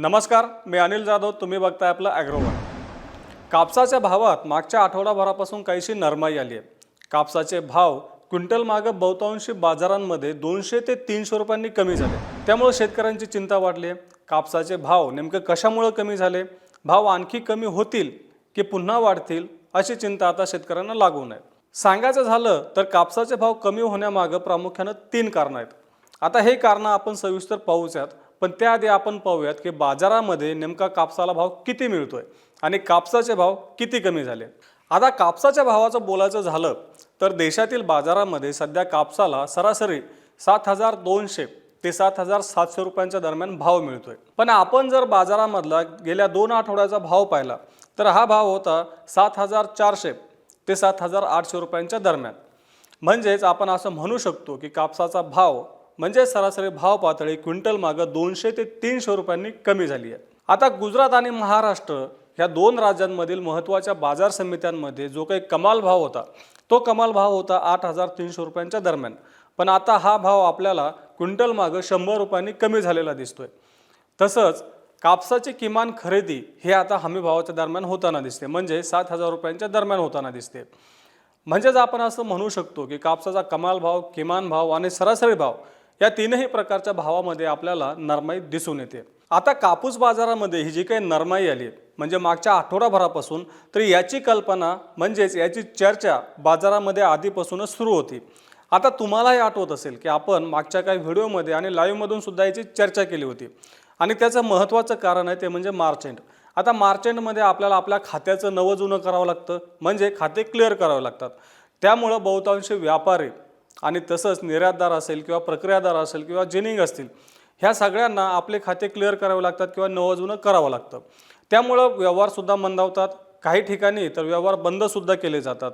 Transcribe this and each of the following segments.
नमस्कार मी अनिल जाधव तुम्ही बघताय आपलं ॲग्रोवन कापसाच्या भावात मागच्या आठवडाभरापासून काहीशी नरमाई आली आहे. कापसाचे भाव क्विंटल मागं बहुतांशी बाजारांमध्ये दोनशे ते तीनशे रुपयांनी कमी झाले. त्यामुळे शेतकऱ्यांची चिंता वाढली आहे. कापसाचे भाव नेमकं कशामुळं कमी झाले? भाव आणखी कमी होतील की पुन्हा वाढतील अशी चिंता आता शेतकऱ्यांना लागू नये. सांगायचं झालं तर कापसाचे भाव कमी होण्यामागं प्रामुख्यानं तीन कारणं आहेत. आता हे कारणं आपण सविस्तर पाहूच पाहूयात पण त्याआधी आपण पाहूयात की बाजारामध्ये नेमका कापसाला भाव किती मिळतोय आणि कापसाचे भाव किती कमी झाले? आता कापसाच्या भावाचं बोलायचं झालं तर देशातील बाजारामध्ये सध्या कापसाला सरासरी सात हजार दोनशे ते सात हजार सातशे रुपयांच्या दरम्यान भाव मिळतोय. पण आपण जर बाजारामधला गेल्या दोन आठवड्याचा भाव पाहिला तर हा भाव होता सात हजार चारशे ते सात हजार आठशे रुपयांच्या दरम्यान. म्हणजेच आपण असं म्हणू शकतो की कापसाचा भाव म्हणजे सरासरी भाव पातळी क्विंटल मागं दोनशे ते तीनशे रुपयांनी कमी झाली आहे. आता गुजरात आणि महाराष्ट्र ह्या दोन राज्यांमधील महत्त्वाच्या बाजार समित्यांमध्ये जो काही कमाल भाव होता तो कमाल भाव होता आठ हजार तीनशे रुपयांच्या दरम्यान. पण आता हा भाव आपल्याला क्विंटल मागं शंभर रुपयांनी कमी झालेला दिसतोय. तसंच कापसाची किमान खरेदी हे आता हमी भावाच्या दरम्यान होताना दिसते म्हणजे सात हजार रुपयांच्या दरम्यान होताना दिसते. म्हणजेच आपण असं म्हणू शकतो की कापसाचा कमाल भाव किमान भाव आणि सरासरी भाव या तीनही प्रकारच्या भावामध्ये आपल्याला नरमाई दिसून येते. आता कापूस बाजारामध्ये ही जी काही नरमाई आली म्हणजे मागच्या आठवडाभरापासून तर याची कल्पना म्हणजेच याची चर्चा बाजारामध्ये आधीपासूनच सुरू होती. आता तुम्हालाही आठवत असेल की आपण मागच्या काही व्हिडिओमध्ये आणि लाईव्हमधून सुद्धा याची चर्चा केली होती. आणि त्याचं महत्त्वाचं कारण आहे ते म्हणजे मार्च एंड आता मार्च एंडमध्ये आपल्याला आपल्या खात्याचं नवं जुनं करावं लागतं म्हणजे खाते क्लिअर करावे लागतात. त्यामुळं बहुतांश व्यापारी आणि तसंच निर्यातदार असेल किंवा प्रक्रियादार असेल किंवा जिनिंग असतील ह्या सगळ्यांना आपले खाते क्लिअर करावे लागतात किंवा नवं करावं लागतं. त्यामुळं व्यवहारसुद्धा मंदावतात. काही ठिकाणी तर व्यवहार बंदसुद्धा केले जातात.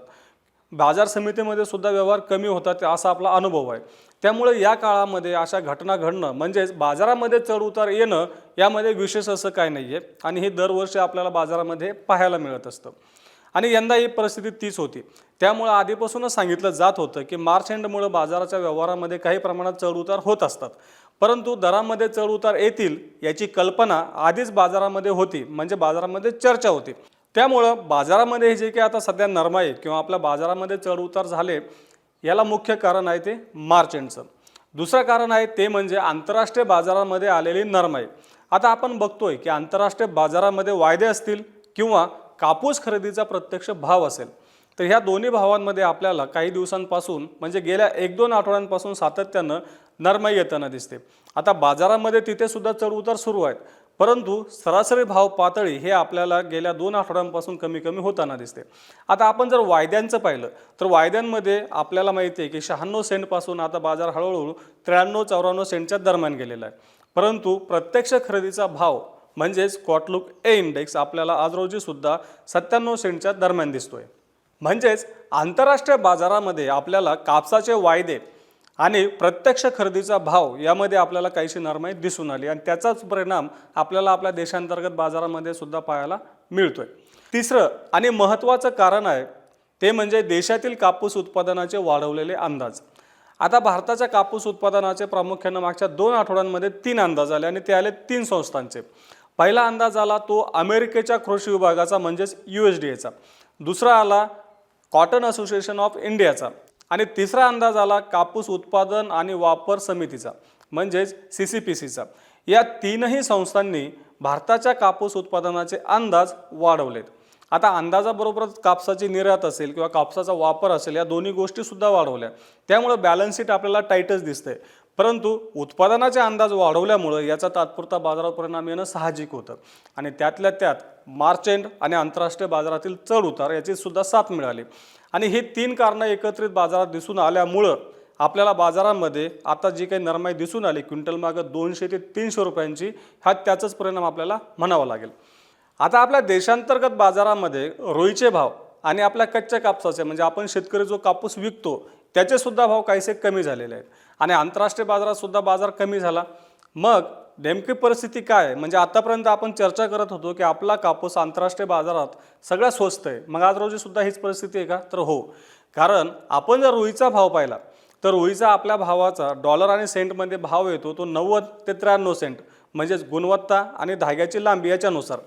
बाजार समितीमध्ये सुद्धा व्यवहार कमी होतात असा आपला अनुभव आहे. त्यामुळे या काळामध्ये अशा घटना घडणं म्हणजेच बाजारामध्ये चढउतार येणं यामध्ये विशेष असं काय नाही आहे आणि हे दरवर्षी आपल्याला बाजारामध्ये पाहायला मिळत असतं. आणि यंदा ही परिस्थिती तीच होती. त्यामुळं आधीपासूनच सांगितलं जात होतं की मार्च एंडमुळं बाजाराच्या व्यवहारामध्ये काही प्रमाणात चढउतार होत असतात. परंतु दरामध्ये चढउतार येतील याची कल्पना आधीच बाजारामध्ये होती म्हणजे बाजारामध्ये चर्चा होती. त्यामुळं बाजारामध्ये हे जे काही आता सध्या नरमाई किंवा आपल्या बाजारामध्ये चढउतार झाले याला मुख्य कारण आहे ते मार्च एंडचं. दुसरं कारण आहे ते म्हणजे आंतरराष्ट्रीय बाजारामध्ये आलेली नरमाई. आता आपण बघतोय की आंतरराष्ट्रीय बाजारामध्ये वायदे असतील किंवा कापूस खरेदीचा प्रत्यक्ष भाव असेल तर ह्या दोन्ही भावांमध्ये आपल्याला काही दिवसांपासून म्हणजे गेल्या एक दोन आठवड्यांपासून सातत्यानं नरमाई येताना दिसते. आता बाजारामध्ये तिथेसुद्धा चढउतार सुरू आहेत परंतु सरासरी भाव पातळी हे आपल्याला गेल्या दोन आठवड्यांपासून कमी कमी होताना दिसते. आता आपण जर वायद्यांचं पाहिलं तर वायद्यांमध्ये आपल्याला माहिती आहे की शहाण्णव सेंटपासून आता बाजार हळूहळू त्र्याण्णव चौऱ्याण्णव सेंटच्या दरम्यान गेलेला आहे. परंतु प्रत्यक्ष खरेदीचा भाव म्हणजेच क्वाटलुक ए इंडेक्स आपल्याला आज रोजीसुद्धा सत्त्याण्णव सेंटच्या दरम्यान दिसतोय. म्हणजेच आंतरराष्ट्रीय बाजारामध्ये आपल्याला कापसाचे वायदे आणि प्रत्यक्ष खरेदीचा भाव यामध्ये आपल्याला काहीशी नरमाई दिसून आली आणि त्याचाच परिणाम आपल्याला आपल्या देशांतर्गत बाजारामध्ये सुद्धा पाहायला मिळतोय. तिसरं आणि महत्त्वाचं कारण आहे ते म्हणजे देशातील कापूस उत्पादनाचे वाढवलेले अंदाज. आता भारताच्या कापूस उत्पादनाचे प्रामुख्यानं मागच्या दोन आठवड्यांमध्ये तीन अंदाज आले आणि ते आले तीन संस्थांचे. पहिला अंदाज आला तो अमेरिकेच्या कृषी विभागाचा म्हणजेच यू एच डी एचा दुसरा आला कॉटन असोसिएशन ऑफ इंडियाचा आणि तिसरा अंदाज आला कापूस उत्पादन आणि वापर समितीचा म्हणजेच सी सी पी सीचा या तीनही संस्थांनी भारताच्या कापूस उत्पादनाचे अंदाज वाढवलेत. आता अंदाजाबरोबरच कापसाची निर्यात असेल किंवा कापसाचा वापर असेल या दोन्ही गोष्टी सुद्धा वाढवल्या. त्यामुळे बॅलन्स शीट आपल्याला टाईटच दिसतंय. परंतु उत्पादनाचे अंदाज वाढवल्यामुळं याचा तात्पुरता बाजारावर परिणाम येणं साहजिक होतं. आणि त्यातल्या त्यात मार्च एंड आणि आंतरराष्ट्रीय बाजारातील चढ उतार याची सुद्धा साथ मिळाली. आणि ही तीन कारणं एकत्रित बाजारात दिसून आल्यामुळं आपल्याला बाजारामध्ये आता जी काही नरमाई दिसून आली क्विंटल मागं दोनशे ते तीनशे रुपयांची हा त्याचाच परिणाम आपल्याला म्हणावा लागेल. आता आपल्या देशांतर्गत बाजारामध्ये रोईचे भाव आणि आपल्या कच्च्या कापसाचे म्हणजे आपण शेतकरी जो कापूस विकतो त्याचेसुद्धा भाव काहीसे कमी झालेले आहेत. आणि आंतरराष्ट्रीय बाजारातसुद्धा बाजार कमी झाला. मग नेमकी परिस्थिती काय? म्हणजे आतापर्यंत आपण चर्चा करत होतो की आपला कापूस आंतरराष्ट्रीय बाजारात सगळ्यात स्वस्त आहे. मग आज रोजी सुद्धा हीच परिस्थिती आहे का? तर हो. कारण आपण जर रुईचा भाव पाहिला तर रुईचा आपल्या भावाचा डॉलर आणि सेंटमध्ये भाव येतो तो नव्वद ते त्र्याण्णव सेंट म्हणजेच गुणवत्ता आणि धाग्याची लांबी याच्यानुसार.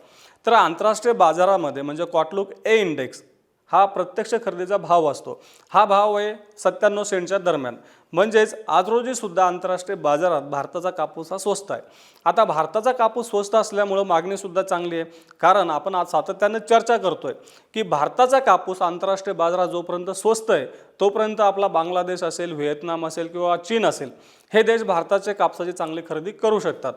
तर आंतरराष्ट्रीय बाजारामध्ये म्हणजे कॉटलुक ए इंडेक्स हा प्रत्यक्ष खरेदीचा भाव असतो. हा भाव आहे सत्त्याण्णव सेंटच्या दरम्यान. म्हणजेच आज रोजीसुद्धा आंतरराष्ट्रीय बाजारात भारताचा कापूस हा स्वस्त आहे. आता भारताचा कापूस स्वस्त असल्यामुळं मागणीसुद्धा चांगली आहे. कारण आपण आज सातत्याने चर्चा करतोय की भारताचा कापूस आंतरराष्ट्रीय बाजारात जोपर्यंत स्वस्त आहे तोपर्यंत आपला बांगलादेश असेल व्हिएतनाम असेल किंवा चीन असेल हे देश भारताचे कापसाची चांगली खरेदी करू शकतात.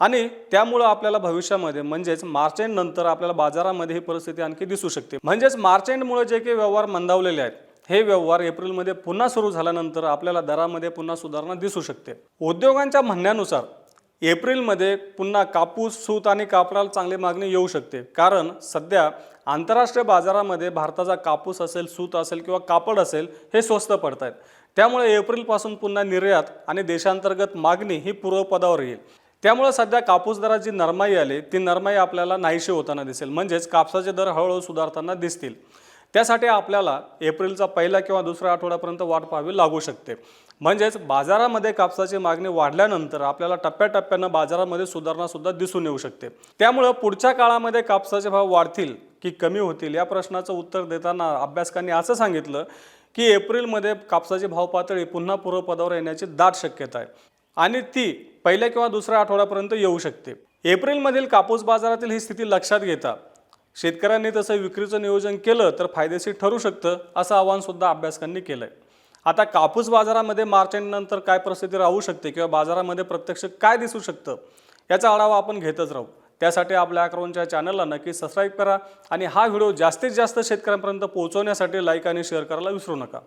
आणि त्यामुळं आपल्याला भविष्यामध्ये म्हणजेच मार्च एंड नंतर आपल्याला बाजारामध्ये ही परिस्थिती आणखी दिसू शकते. म्हणजेच मार्च एंडमुळे जे काही व्यवहार मंदावलेले आहेत हे व्यवहार एप्रिलमध्ये पुन्हा सुरू झाल्यानंतर आपल्याला दरामध्ये पुन्हा सुधारणा दिसू शकते. उद्योगांच्या म्हणण्यानुसार एप्रिलमध्ये पुन्हा कापूस सूत आणि कापडाला चांगली मागणी येऊ शकते. कारण सध्या आंतरराष्ट्रीय बाजारामध्ये भारताचा कापूस असेल सूत असेल किंवा कापड असेल हे स्वस्त पडत आहेत त्यामुळे एप्रिलपासून पुन्हा निर्यात आणि देशांतर्गत मागणी ही पूर्वपदावर येईल. त्यामुळे सध्या कापूस दरात जी नरमाई आली ती नरमाई आपल्याला नाहीशी होताना दिसेल. म्हणजेच कापसाचे दर हळूहळू सुधारताना दिसतील. त्यासाठी आपल्याला एप्रिलचा पहिला किंवा दुसऱ्या आठवड्यापर्यंत वाट पाहावी लागू शकते. म्हणजेच बाजारामध्ये कापसाची मागणी वाढल्यानंतर आपल्याला टप्प्याटप्प्यानं बाजारामध्ये सुधारणासुद्धा दिसून येऊ शकते. त्यामुळं पुढच्या काळामध्ये कापसाचे भाव वाढतील की कमी होतील या प्रश्नाचं उत्तर देताना अभ्यासकांनी असं सांगितलं की एप्रिलमध्ये कापसाची भाव पातळी पुन्हा पूर्वपदावर येण्याची दाट शक्यता आहे. आणि ती पहिल्या किंवा दुसऱ्या आठवड्यापर्यंत येऊ शकते. एप्रिलमधील कापूस बाजारातील ही स्थिती लक्षात घेता. शेतकऱ्यांनी तसं विक्रीचं नियोजन केलं तर फायदेशीर ठरू शकतं असं आवाहनसुद्धा अभ्यासकांनी केलं आहे आता कापूस बाजारामध्ये मार्च एंडनंतर काय परिस्थिती राहू शकते किंवा बाजारामध्ये प्रत्यक्ष काय दिसू शकतं याचा आढावा आपण घेतच राहू. त्यासाठी आपल्या अक्रॉनच्या चॅनलला नक्की सबस्क्राईब करा आणि हा व्हिडिओ जास्तीत जास्त शेतकऱ्यांपर्यंत पोहोचवण्यासाठी लाईक आणि शेअर करायला विसरू नका.